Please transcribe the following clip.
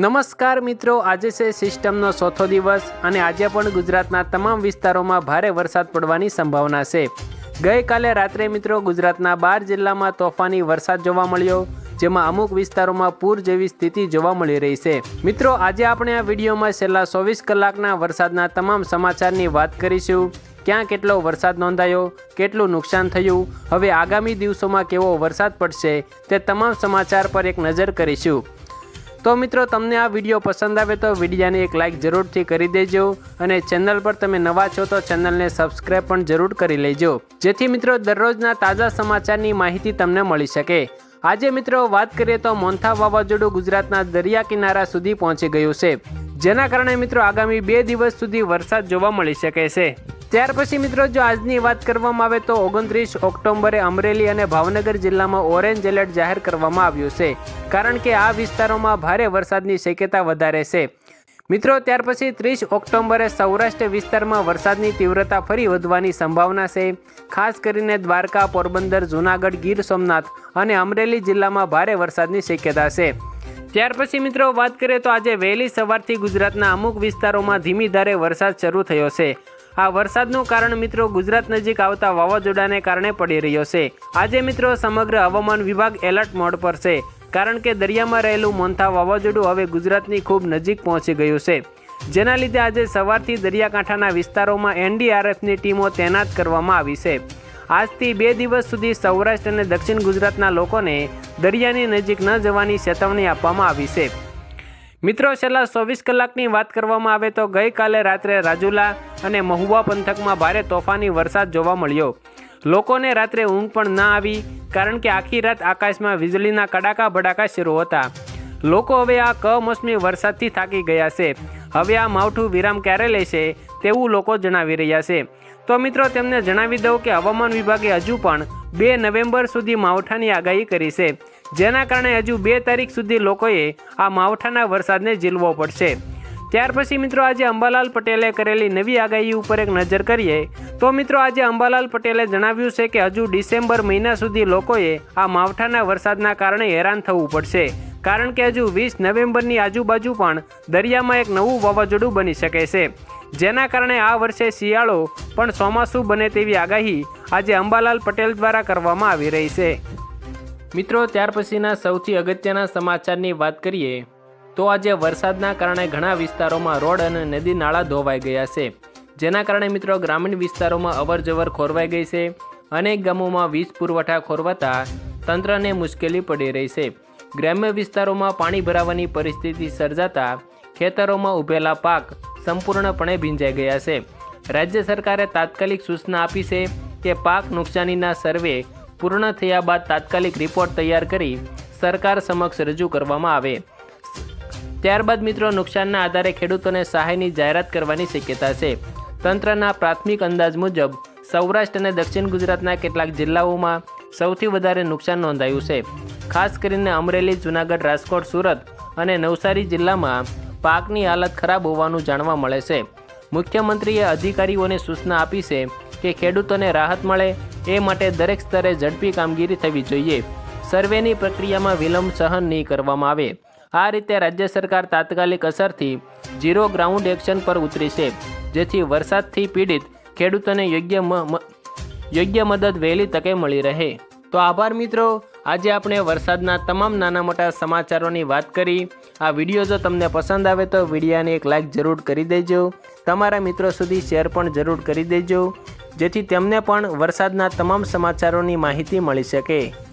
નમસ્કાર મિત્રો, આજે છે સિસ્ટમનો ચોથો દિવસ અને આજે પણ ગુજરાતના તમામ વિસ્તારોમાં ભારે વરસાદ પડવાની સંભાવના છે. ગઈકાલે રાત્રે મિત્રો ગુજરાતના બાર જિલ્લામાં તોફાની વરસાદ જોવા મળ્યો, જેમાં અમુક વિસ્તારોમાં પૂર જેવી સ્થિતિ જોવા મળી રહી છે. મિત્રો, આજે આપણે આ વિડીયોમાં છેલ્લા ચોવીસ કલાકના વરસાદના તમામ સમાચારની વાત કરીશું. ક્યાં કેટલો વરસાદ નોંધાયો, કેટલું નુકસાન થયું, હવે આગામી દિવસોમાં કેવો વરસાદ પડશે, તે તમામ સમાચાર પર એક નજર કરીશું. તો મિત્રો, તમને આ વીડિયો પસંદ આવે તો વિડીયાને એક લાઇક જરૂરથી કરી દેજો અને ચેનલ પર તમે નવા છો તો ચેનલને સબસ્ક્રાઈબ પણ જરૂર કરી લેજો. જેથી મિત્રો, દરરોજના તાજા સમાચારની માહિતી તમને મળી શકે. આજે મિત્રો, વાત કરીએ તો મોન્થા વાવાઝોડું ગુજરાતના દરિયા કિનારા સુધી પહોંચી ગયું છે. જેના કારણે મિત્રો આગામી બે દિવસ સુધી વરસાદ જોવા મળી શકે છે. ત્યાર પછી મિત્રો જો આજની વાત કરવામાં આવે તો ઓગણત્રીસ ઓક્ટોબરે અમરેલી અને ભાવનગર જિલ્લામાં ઓરેન્જ એલર્ટ જાહેર કરવામાં આવ્યું છે. કારણ કે આ વિસ્તારોમાં ભારે વરસાદની શક્યતા વધારે છે. મિત્રો ત્યાર પછી ત્રીસ ઓક્ટોબરે સૌરાષ્ટ્ર વિસ્તારમાં વરસાદની તીવ્રતા ફરી વધવાની સંભાવના છે. ખાસ કરીને દ્વારકા, પોરબંદર, જૂનાગઢ, ગીર સોમનાથ અને અમરેલી જિલ્લામાં ભારે વરસાદની શક્યતા છે. ત્યાર પછી મિત્રો વાત કરીએ તો આજે વહેલી સવારથી ગુજરાતના અમુક વિસ્તારોમાં ધીમી ધારે વરસાદ શરૂ થયો છે. આ વરસાદનું કારણ મિત્રો ગુજરાત નજીક આવતા વાવાઝોડાને કારણે પડી રહ્યો છે. આજે મિત્રો સમગ્ર હવામાન વિભાગ એલર્ટ મોડ પર છે. કારણ કે દરિયામાં રહેલું મોન્થા વાવાઝોડું હવે ગુજરાતની ખૂબ નજીક પહોંચી ગયું છે. જેના લીધે આજે સવારથી દરિયાકાંઠાના વિસ્તારોમાં એનડીઆરએફની ટીમો તૈનાત કરવામાં આવી છે. આજથી બે દિવસ સુધી સૌરાષ્ટ્ર અને દક્ષિણ ગુજરાતના લોકોને દરિયાની નજીક ન જવાની ચેતવણી આપવામાં આવી છે. મિત્રો, છેલ્લા ચોવીસ કલાકની વાત કરવામાં આવે તો ગઈકાલે રાત્રે રાજુલા અને મહુવા પંથકમાં ભારે તોફાની વરસાદ જોવા મળ્યો. લોકોને રાત્રે ઊંઘ પણ ના આવી, કારણ કે આખી રાત આકાશમાં વીજળીના કડાકા ભડાકા શરૂ હતા. લોકો હવે આ કમોસમી વરસાદથી થાકી ગયા છે. હવે આ માવઠું વિરામ ક્યારે લેશે, તેવું લોકો જણાવી રહ્યા છે. તો મિત્રો, તેમને જણાવી દઉં કે હવામાન વિભાગે હજુ પણ બે નવેમ્બર સુધી માવઠાની આગાહી કરી છે. જેના કારણે હજુ બે તારીખ સુધી લોકોએ આ માવઠાના વરસાદને ઝીલવો પડશે. ત્યાર પછી મિત્રો, આજે અંબાલાલ પટેલે કરેલી નવી આગાહી ઉપર એક નજર કરીએ, તો મિત્રો, આજે અંબાલાલ પટેલે જણાવ્યું છે કે હજુ ડિસેમ્બર મહિના સુધી લોકોએ આ માવઠાના વરસાદના કારણે હેરાન થવું પડશે. કારણ કે હજુ વીસ નવેમ્બરની આજુબાજુ પણ દરિયામાં એક નવું વાવાઝોડું બની શકે છે. જેના કારણે આ વર્ષે શિયાળો પણ ચોમાસું બને તેવી આગાહી આજે અંબાલાલ પટેલ દ્વારા કરવામાં આવી રહી છે. મિત્રો, ત્યાર પછીના સૌથી અગત્યના સમાચારની વાત કરીએ, તો આજે વરસાદના કારણે ઘણા વિસ્તારોમાં રોડ અને નદી નાળા ધોવાઈ ગયા છે. જેના કારણે મિત્રો, ગ્રામીણ વિસ્તારોમાં અવરજવર ખોરવાઈ ગઈ છે અનેક ગામોમાં વીજ પુરવઠા ખોરવાતા તંત્રને મુશ્કેલી પડી રહી છે. ગ્રામ્ય વિસ્તારોમાં પાણી ભરાવાની પરિસ્થિતિ સર્જાતા ખેતરોમાં ઉભેલા પાક સંપૂર્ણપણે ભીંજાઈ ગયા છે. રાજ્ય સરકારે તાત્કાલિક સૂચના આપી છે કે પાક નુકસાનીના સર્વે પૂર્ણ થયા બાદ તાત્કાલિક રિપોર્ટ તૈયાર કરી સરકાર સમક્ષ રજૂ કરવામાં આવે. ત્યારબાદ મિત્રો, નુકસાનના આધારે ખેડૂતોને સહાયની જાહેરાત કરવાની શક્યતા છે. તંત્રના પ્રાથમિક અંદાજ મુજબ, સૌરાષ્ટ્ર અને દક્ષિણ ગુજરાતના કેટલાક જિલ્લાઓમાં સૌથી વધારે નુકસાન નોંધાયું છે. ખાસ કરીને અમરેલી, જૂનાગઢ, રાજકોટ, સુરત અને નવસારી જિલ્લામાં પાકની હાલત ખરાબ હોવાનું જાણવા મળે છે. મુખ્યમંત્રીએ અધિકારીઓને સૂચના આપી છે કે ખેડૂતોને રાહત મળે એ માટે દરેક સ્તરે ઝડપી કામગીરી થવી જોઈએ. સર્વેની પ્રક્રિયામાં વિલંબ સહન નહીં કરવામાં આવે. આ રીતે રાજ્ય સરકાર તાત્કાલિક અસરથી ઝીરો ગ્રાઉન્ડ એક્શન પર ઉતરી છે, જેથી વરસાદથી પીડિત ખેડૂતોને યોગ્ય યોગ્ય મદદ વહેલી તકે મળી રહે. તો આભાર મિત્રો. આજે આપણે વરસાદના તમામ નાના મોટા સમાચારોની વાત કરી. આ વીડિયો જો તમને પસંદ આવે તો વિડીયાને એક લાઇક જરૂર કરી દેજો. તમારા મિત્રો સુધી શેર પણ જરૂર કરી દેજો. જેથી તેમને પણ વરસાદના તમામ સમાચારોની માહિતી મળી શકે.